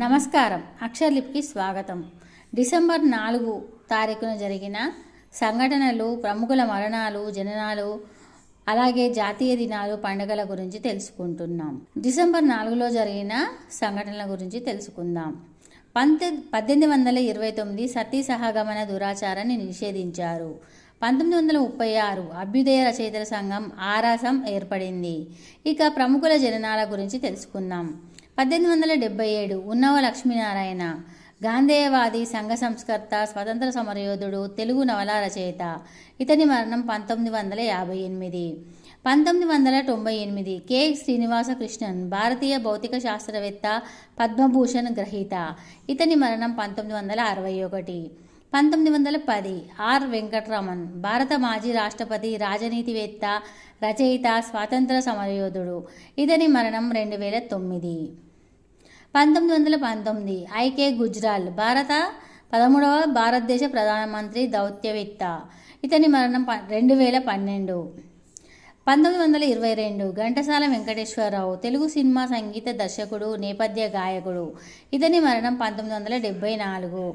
నమస్కారం. అక్షర్లిప్కి స్వాగతం. డిసెంబర్ నాలుగు తారీఖున జరిగిన సంఘటనలు ప్రముఖుల మరణాలు జననాలు అలాగే జాతీయ దినాలు పండుగల గురించి తెలుసుకుంటున్నాం. డిసెంబర్ నాలుగులో జరిగిన సంఘటనల గురించి తెలుసుకుందాం. పంతొ పద్దెనిమిది వందల ఇరవై తొమ్మిది సతీ సహగమన దురాచారాన్ని నిషేధించారు. పంతొమ్మిది వందల ముప్పై ఆరు అభ్యుదయ రచయితల సంఘం ఆరాసం ఏర్పడింది. ఇక ప్రముఖుల జననాల గురించి తెలుసుకుందాం. పద్దెనిమిది వందల డెబ్బై ఏడు ఉన్నవ లక్ష్మీనారాయణ గాంధేయవాది సంఘ సంస్కర్త స్వతంత్ర సమరయోధుడు తెలుగు నవల రచయిత ఇతని మరణం పంతొమ్మిది వందల యాభై ఎనిమిది. పంతొమ్మిది వందల తొంభై ఎనిమిది కె. శ్రీనివాస కృష్ణన్ భారతీయ భౌతిక శాస్త్రవేత్త పద్మభూషణ్ గ్రహీత. ఇతని మరణం పంతొమ్మిది వందల అరవై ఒకటి. పంతొమ్మిది వందల పది ఆర్ వెంకట్రామన్ భారత మాజీ రాష్ట్రపతి రాజనీతివేత్త రచయిత స్వాతంత్ర సమరయోధుడు. ఇతని మరణం రెండు వేల తొమ్మిది. పంతొమ్మిది వందల పంతొమ్మిది ఐకే గుజ్రాల్ భారత పదమూడవ భారతదేశ ప్రధానమంత్రి దౌత్యవేత్త. ఇతని మరణం రెండు వేల పన్నెండు. పంతొమ్మిది వందల ఇరవై రెండు ఘంటసాల వెంకటేశ్వరరావు తెలుగు సినిమా సంగీత దర్శకుడు నేపథ్య గాయకుడు. ఇతని మరణం పంతొమ్మిది వందల డెబ్బై నాలుగు.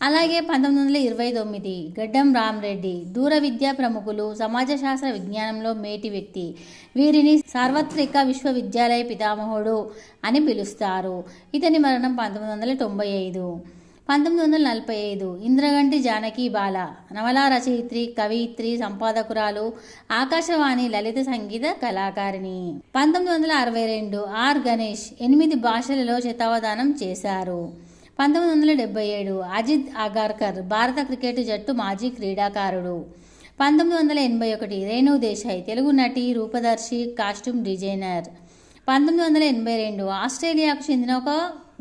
అలాగే పంతొమ్మిది వందల ఇరవై తొమ్మిది గడ్డం రామరెడ్డి దూర విద్యా ప్రముఖులు సమాజ శాస్త్ర విజ్ఞానంలో మేటి వ్యక్తి. వీరిని సార్వత్రిక విశ్వవిద్యాలయ పితామహుడు అని పిలుస్తారు. ఇతని మరణం పంతొమ్మిది వందల తొంభై ఐదు. పంతొమ్మిది వందల నలభై ఐదు ఇంద్రగంటి జానకి బాల నవలా రచయిత్రి కవయిత్రి సంపాదకురాలు ఆకాశవాణి లలిత సంగీత కళాకారిణి. పంతొమ్మిది వందల అరవై రెండు ఆర్ గణేష్ ఎనిమిది భాషలలో శతావధానం చేశారు. పంతొమ్మిది వందల డెబ్బై ఏడు అజిత్ అగార్కర్ భారత క్రికెట్ జట్టు మాజీ క్రీడాకారుడు. పంతొమ్మిది వందల ఎనభై ఒకటి రేణు దేశాయ్ తెలుగు నటి రూపదర్శి కాస్ట్యూమ్ డిజైనర్. పంతొమ్మిది వందల ఎనభై రెండు ఆస్ట్రేలియాకు చెందిన ఒక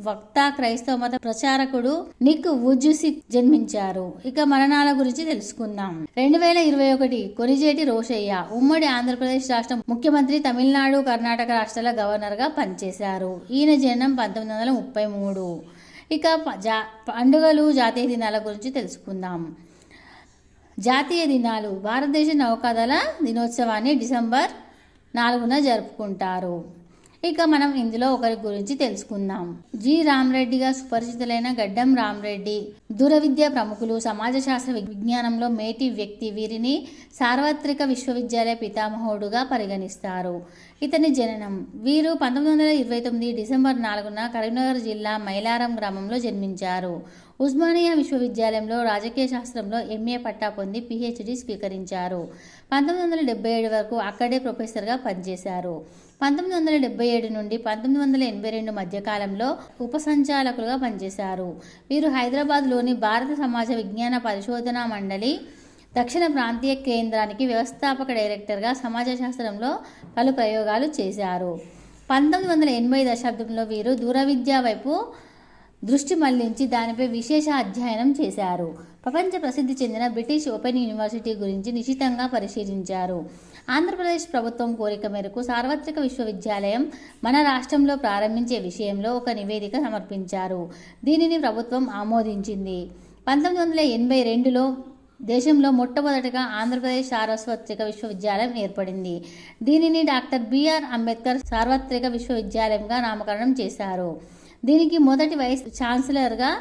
వక్త క్రైస్తవ మత ప్రచారకుడు నిక్ వుజుసిక్ జన్మించారు. ఇక మరణాల గురించి తెలుసుకుందాం. రెండు వేల ఇరవై ఒకటి కొనిజేటి రోషయ్య ఉమ్మడి ఆంధ్రప్రదేశ్ రాష్ట్ర ముఖ్యమంత్రి తమిళనాడు కర్ణాటక రాష్ట్రాల గవర్నర్గా పనిచేశారు. ఈయన జననం పంతొమ్మిది వందల ముప్పై మూడు. ఇక ప- జా పండుగలు జాతీయ దినాల గురించి తెలుసుకుందాం. జాతీయ దినాలు భారతదేశ నౌకాదళ దినోత్సవాన్ని డిసెంబర్ నాలుగున జరుపుకుంటారు. ఇక మనం ఇందులో ఒకరి గురించి తెలుసుకుందాం. జి. రామరెడ్డిగా సుపరిచితులైన గడ్డం రామరెడ్డి దూరవిద్య ప్రముఖులు సమాజ శాస్త్ర విజ్ఞానంలో మేటి వ్యక్తి వీరిని సార్వత్రిక విశ్వవిద్యాలయ పితామహుడుగా పరిగణిస్తారు. ఇతని జననం వీరు పంతొమ్మిది వందల ఇరవై తొమ్మిది డిసెంబర్ నాలుగున కరీంనగర్ జిల్లా మైలారం గ్రామంలో జన్మించారు. ఉస్మానియా విశ్వవిద్యాలయంలో రాజకీయ శాస్త్రంలో ఎంఏ పట్టా పొంది పిహెచ్డి స్వీకరించారు. పంతొమ్మిది వందల డెబ్బై ఏడు వరకు అక్కడే ప్రొఫెసర్గా పనిచేశారు? పంతొమ్మిది వందల డెబ్బై ఏడు నుండి పంతొమ్మిది వందల ఎనభై రెండు మధ్యకాలంలో ఉపసంచాలకులుగా పనిచేశారు. వీరు హైదరాబాద్లోని భారత సమాజ విజ్ఞాన పరిశోధనా మండలి దక్షిణ ప్రాంతీయ కేంద్రానికి వ్యవస్థాపక డైరెక్టర్గా సమాజ శాస్త్రంలో పలు ప్రయోగాలు చేశారు. పంతొమ్మిది వందల ఎనభై దశాబ్దంలో వీరు దూర విద్య వైపు దృష్టి మళ్ళించి దానిపై విశేష అధ్యయనం చేశారు. ప్రపంచ ప్రసిద్ధి చెందిన బ్రిటిష్ ఓపెన్ యూనివర్సిటీ గురించి నిశితంగా పరిశీలించారు. ఆంధ్రప్రదేశ్ ప్రభుత్వం కోరిక మేరకు సార్వత్రిక విశ్వవిద్యాలయం మన రాష్ట్రంలో ప్రారంభించే విషయంలో ఒక నివేదిక సమర్పించారు. దీనిని ప్రభుత్వం ఆమోదించింది. పంతొమ్మిది వందల ఎనభై రెండులో దేశంలో మొట్టమొదటగా ఆంధ్రప్రదేశ్ సార్వత్రిక విశ్వవిద్యాలయం ఏర్పడింది. దీనిని డాక్టర్ బిఆర్ అంబేద్కర్ సార్వత్రిక విశ్వవిద్యాలయంగా నామకరణం చేశారు. దీనికి మొదటి వైస్ ఛాన్సలర్గా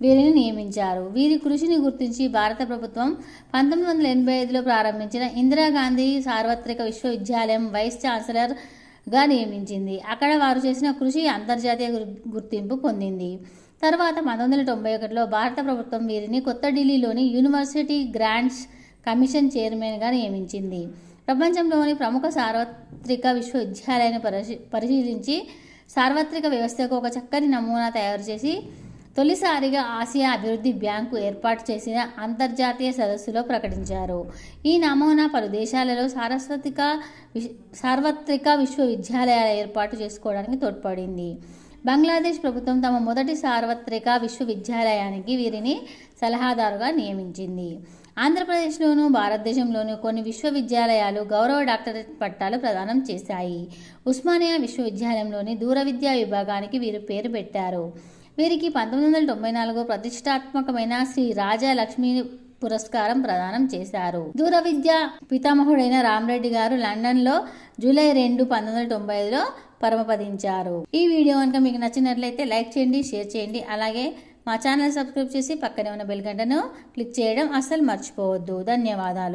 వీరిని నియమించారు. వీరి కృషిని గుర్తించి భారత ప్రభుత్వం పంతొమ్మిది వందల ఎనభై ఐదులో ప్రారంభించిన ఇందిరాగాంధీ సార్వత్రిక విశ్వవిద్యాలయం వైస్ ఛాన్సలర్గా నియమించింది. అక్కడ వారు చేసిన కృషి అంతర్జాతీయ గుర్- గుర్తింపు పొందింది. తర్వాత పంతొమ్మిది వందల తొంభై ఒకటిలో భారత ప్రభుత్వం వీరిని కొత్త ఢిల్లీలోని యూనివర్సిటీ గ్రాంట్స్ కమిషన్ చైర్మన్గా నియమించింది. ప్రపంచంలోని ప్రముఖ సార్వత్రిక విశ్వవిద్యాలయాన్ని పరిశీ పరిశీలించి సార్వత్రిక వ్యవస్థకు ఒక చక్కని నమూనా తయారు చేసి తొలిసారిగా ఆసియా అభివృద్ధి బ్యాంకు ఏర్పాటు చేసిన అంతర్జాతీయ సదస్సులో ప్రకటించారు. ఈ నమూనా పలు దేశాలలో సారస్వతిక విశ్- సార్వత్రిక విశ్వవిద్యాలయాల ఏర్పాటు చేసుకోవడానికి తోడ్పడింది. బంగ్లాదేశ్ ప్రభుత్వం తమ మొదటి సార్వత్రిక విశ్వవిద్యాలయానికి వీరిని సలహాదారుగా నియమించింది. ఆంధ్రప్రదేశ్లోను భారతదేశంలోను కొన్ని విశ్వవిద్యాలయాలు గౌరవ డాక్టరేట్ పట్టాలు ప్రదానం చేశాయి. ఉస్మానియా విశ్వవిద్యాలయంలోని దూర విద్యా విభాగానికి వీరు పేరు పెట్టారు. వీరికి పంతొమ్మిది వందల తొంభై నాలుగు ప్రతిష్టాత్మకమైన శ్రీ రాజా లక్ష్మీ పురస్కారం ప్రదానం చేశారు. దూర విద్య పితామహుడైన రామరెడ్డి గారు లండన్లో జూలై రెండు పంతొమ్మిది వందల తొంభై ఐదులో పరమపదించారు. ఈ వీడియో కనుక మీకు నచ్చినట్లయితే లైక్ చేయండి షేర్ చేయండి అలాగే మా ఛానల్ సబ్స్క్రైబ్ చేసి పక్కనే ఉన్న బెల్ గంటను క్లిక్ చేయడం అస్సలు మర్చిపోవద్దు. ధన్యవాదాలు.